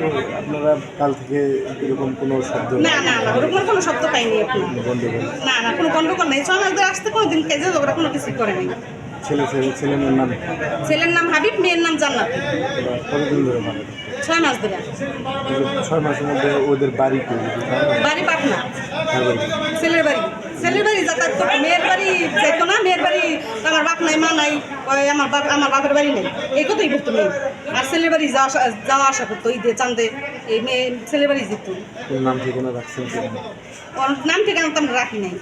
তো আপনারা কাল থেকে এরকম কোনো শব্দ না না না ওরকম কোনো শব্দ পাইনি আপনি। গন্ডগোল? না না কোনো গন্ডগোল নেই। ছয় মাস ধরে আসতে কোনো দিন কেজে ওরা কোনো কিছু করে নাই। ছেলে ছেলে ছেলে মেয়ের নাম? ছেলের নাম হাবিব মেয়ের নাম জান্নাত। কতদিন ধরে ভালো ছয় মাস ধরে। ছয় মাসের মধ্যে ওদের বাড়ি কি? বাড়ি পাটনা। ছেলের বাড়ি। ছেলের বাড়ি যাতায়াত করতো মেয়ের বাড়ি যেত না। মেয়ের বাড়ি আমার বাপ নাই মা নাই আমার বাপ আমার বাপের বাড়ি নেই। এই কথাই বলতো মেয়ে আর ছেলের বাড়ি যাওয়া আসা- করতো ঈদে চান্দে এই মেয়ে ছেলের বাড়ি যেত নাম ঠিকানা রাখছেন ওর নাম ঠিকানা তো আমরা রাখি নাই।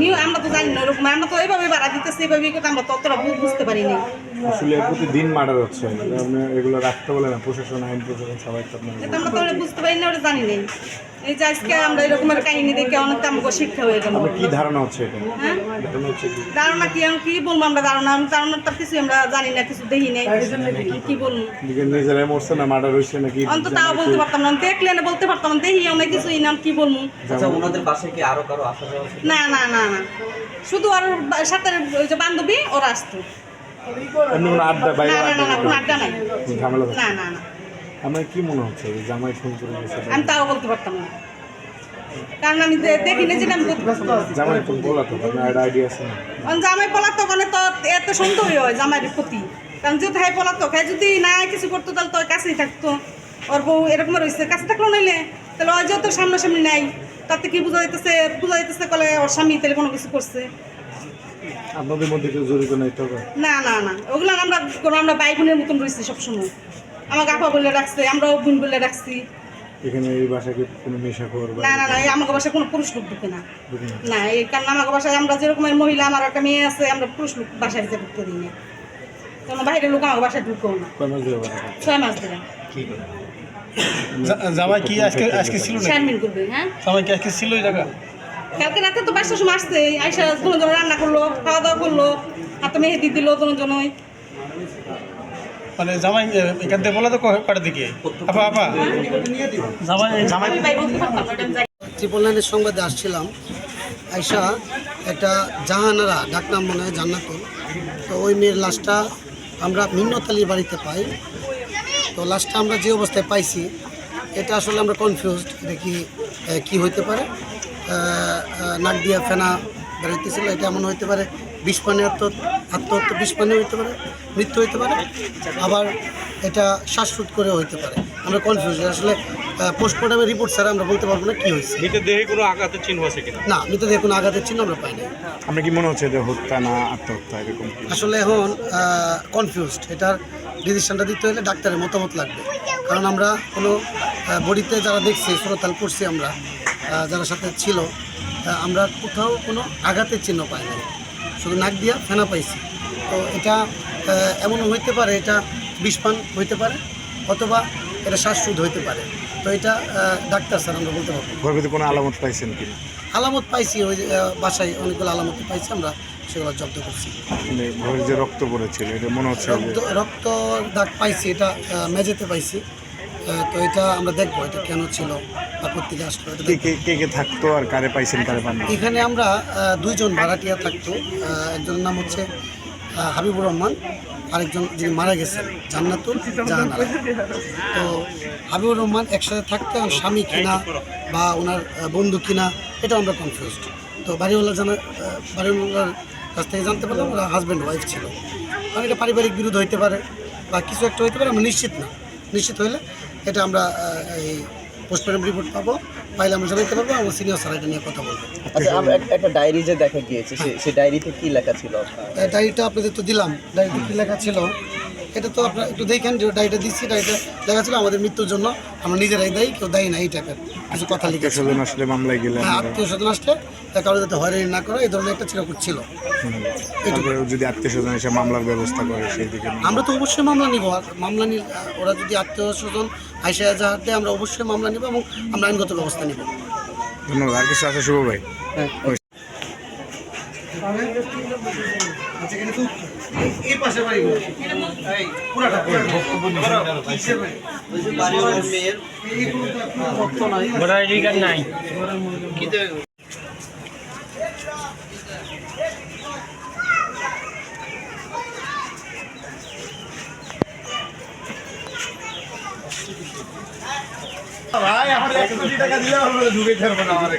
নিউ আমরা তো জানি না ওরকম আমরা তো এইভাবে বাড়া দিতেছি এইভাবে ই আমরা তো অতটা বুঝতে পারি নাই। আসলে প্রতিদিন মার্ডার হচ্ছে। এগুলো রাখতে বলে না প্রশাসন আইন প্রশাসন সবাই তো আমরা তো ওটা বুঝতে পারি না ওটা জানি নাই। এই যে আজকে আমরা এরকমের কাহিনী দেখে অনেক আমাকে শিক্ষা হয়ে গেল। আপনার কি ধারণা হচ্ছে হ্যাঁ? ধারণা কি? আমি কি বলব আমরা ধারণা? আমি ধারণা তার কিছু আমরা জানি না কিছু দেখি নাই। কি বলব? নিজেরাই মরছে না মার্ডার হয়েছে নাকি? অন্তত তাও বলতে পারতাম না। দেখলে না বলতে পারতাম না। দেখি অনেক কিছুই না কি বলব? আচ্ছা ওনাদের বাসায় কি আরও কারও আসা যাওয়া না না না না। শুধু আর সাথে ওই যে বান্ধবী ওরা আসতো। আড্ডা বাইরে না না না না কোনো আড্ডা আড্ডা নাই ঝামেলা না না না। আমার কি মনে হচ্ছে যে জামাই ফোন করে গেছে আমি তাও বলতে পারতাম না। কারণ আমি দেখি না যেটা আমি বলতে পারতাম না। জামাই ফোন বলা তো আপনার একটা আইডিয়া আছে না? জামাই পলাতক মানে তো এত সন্দেহ হয় জামাইয়ের প্রতি। কারণ যেহেতু হ্যাঁ পলাতক হ্যাঁ যদি না কিছু করতো তাহলে তো কাছেই থাকতো। ওর বউ এরকম রয়েছে কাছে থাকল নাইলে। তাহলে ওই যেহেতু সামনাসামনি নাই। তাতে কি বোঝা যাইতেছে বোঝা যাইতেছে কলে ওর স্বামী তাহলে কোনো কিছু করছে। আপনাদের মধ্যে কেউ জড়িত নাই তো না না না। ওগুলো আমরা কোনো আমরা ভাই বোনের মতন রয়েছি সবসময়। আমাকে আপা বলে রাখছে আমরাও বোন বলে রাখছি। এখানে এই বাসাকে কোনো নেশা খবর বা না না না এই আমাকে বাসায় কোনো পুরুষ লোক ঢুকে না। না। এই কারণ আমাকে বাসায় আমরা যেরকমের মহিলা আমার একটা মেয়ে আছে আমরা পুরুষ লোক বাসায় ঢুকতে দিই না। কোনো বাইরের লোক আমাকে বাসায় ঢুকেও না। কয় মাস ধরে ছয় মাস ধরে। জা- জামাই কি আজকে আজকে ছিল না শারমিন করবে হ্যাঁ? জামাই কি আজকে ছিল এই জায়গা? কালকে রাতে তো পাঁচটার সময় আসছে আইসা দুজন রান্না করল খাওয়া দাওয়া করল হাতে মেহেদি দিল দুজনই মানে জামাই এখান থেকে বলে তো কটার দিকে? আপা আপা। জামাই জামাই জানি। সংবাদে আসছিলাম আইসা একটা জাহানারা ডাকনাম মনে হয় জান্নাতুল তো ওই মেয়ের লাশটা আমরা মিন্নতালির বাড়িতে পাই। তো লাস্টে আমরা যে অবস্থায় পাইছি, এটা আসলে আমরা কনফিউজড এটা কি কী হইতে পারে? নাক দিয়া ফেনা বেরোইতেছিল এটা এমন হইতে পারে, বিষ পানি আত্ম আত্মহত্যা, বিষ পানি হইতে পারে, মৃত্যু হইতে পারে, আবার এটা শ্বাসরোধ করে হইতে পারে। আমরা কনফিউজ আসলে পোস্টমর্টমের রিপোর্ট ছাড়া আমরা বলতে পারব না কি হয়েছে। মৃতদেহে কোনো আঘাতের চিহ্ন আছে কিনা? না মৃতদেহ কোনো আঘাতের চিহ্ন আমরা পাইনি আপনার কি মনে হচ্ছে যে হত্যা না আত্মহত্যা এরকম কি? আসলে এখন কনফিউজড এটার ডিসিশনটা দিতে হলে ডাক্তারের মতামত লাগবে। কারণ আমরা কোনো বডিতে যারা দেখছি সুরতাল করছি আমরা যারা সাথে ছিল আমরা কোথাও কোনো আঘাতের চিহ্ন পাই না শুধু নাক দিয়া ফেনা পাইছি। তো এটা এমন হইতে পারে এটা বিষপান হইতে পারে অথবা এটা শ্বাসরোধ হইতে পারে। তো এটা ডাক্তার স্যার আমরা বলতে পারব। ঘর কোনো আলামত পাইছেন কি? আলামত পাইছি ওই বাসায় অনেকগুলো আলামত পাইছি আমরা সেগুলো জব্দ করছি। মানে যে রক্ত পড়েছিল এটা মনে হচ্ছে রক্ত রক্ত দাগ পাইছি এটা মেঝেতে পাইছি। তো এটা আমরা দেখব এটা কেন ছিল বা পত্রিকা আসলো এটা কে কে কে কে থাকতো আর কারে পাইছেন কারে পান এখানে আমরা দুইজন ভাড়াটিয়া থাকতো। একজনের নাম হচ্ছে হাবিবুর রহমান আরেকজন যিনি মারা গেছেন, জান্নাতুল জাহানারা। তো হাবিবুর রহমান একসাথে থাকতে স্বামী কিনা বা ওনার বন্ধু কিনা এটা আমরা কনফিউজড তো বাড়িওয়ালা জানা বাড়িওয়ালার কাছ থেকে জানতে পারলাম ওরা হাজব্যান্ড ওয়াইফ ছিল। কারণ এটা পারিবারিক বিরোধ হইতে পারে বা কিছু একটা হইতে পারে, আমরা নিশ্চিত না। নিশ্চিত হইলে এটা আমরা এই পোস্টমর্টম রিপোর্ট পাবো পাইলে আমরা জানাতে পারব আমার সিনিয়র স্যার এটা নিয়ে কথা বলব। আচ্ছা একটা ডায়েরি যে দেখা গিয়েছে সেই ডায়েরিতে কী লেখা ছিল ডায়েরিটা আপনাদের তো দিলাম ডায়েরিতে কী লেখা ছিল? এটা তো আপনারা একটু দেখেন যে ডায়েরিটা দিচ্ছি ডায়েরিটা দেখা ছিল আমাদের মৃত্যুর জন্য আমরা নিজেরাই দায়ী কেউ দায়ী না এই টাইপের কিছু কথা লিখেছে। স্বজন আসলে মামলায় গেলে হ্যাঁ আত্মীয় স্বজন আসলে কারও যাতে হয়রানি না করে এই ধরনের একটা চিরকুট ছিল। তারপরে যদি আত্মীয় স্বজন এসে মামলার ব্যবস্থা করে সেই দিকে আমরা তো অবশ্যই মামলা নিব। মামলা নিল ওরা যদি আত্মীয় স্বজন আইসা এজাহার দেয় আমরা অবশ্যই মামলা নিব এবং আমরা আইনগত ব্যবস্থা নিব। ধন্যবাদ। আর কিছু আছে শুভ ভাই? আচ্ছা কিন্তু এই পাশে বাড়ি পুরাটা মেয়ের ভাই, আমার এক কোটি টাকা দিলে ঢুকে ছাড়বো না আমার